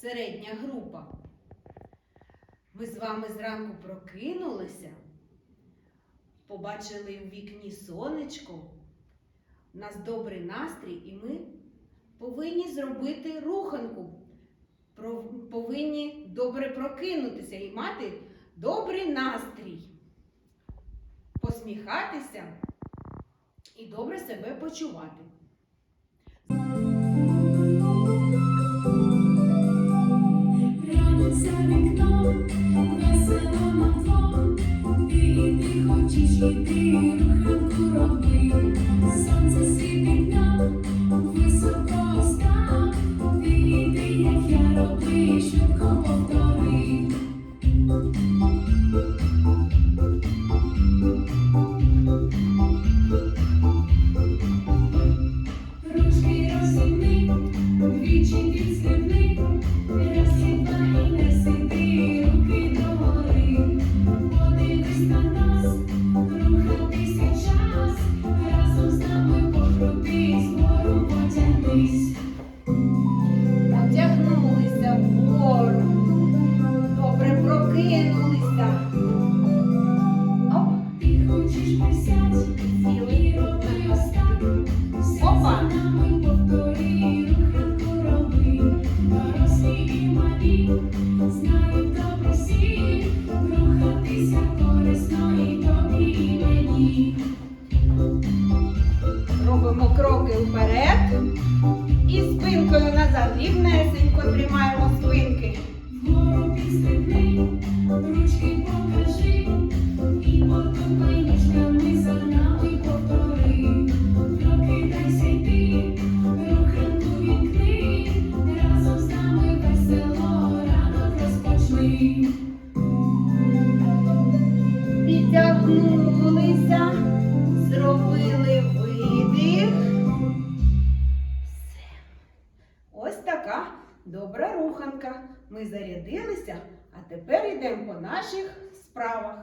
середня група. Ми з вами зранку прокинулися, побачили в вікні сонечко, у нас добрий настрій, і ми повинні зробити руханку. Повинні добре прокинутися і мати добрий настрій, посміхатися і добре себе почувати. Хочеш іти, руханку роби. Сонце світить нам, високо став, ти йди, як я роби, швидко повтори. Ручки розімни, двічі підстрибни, робимо кроки вперед і спинкою назад. Рівнесенько тримаємо спинки. Вгору підстрибни, ручки покажи, і потупай ніжками за нами повтори. Прокидайся йди, руханку вікни, разом з нами весело ранок розпочни. Така добра руханка. Ми зарядилися, а тепер йдемо по наших справах.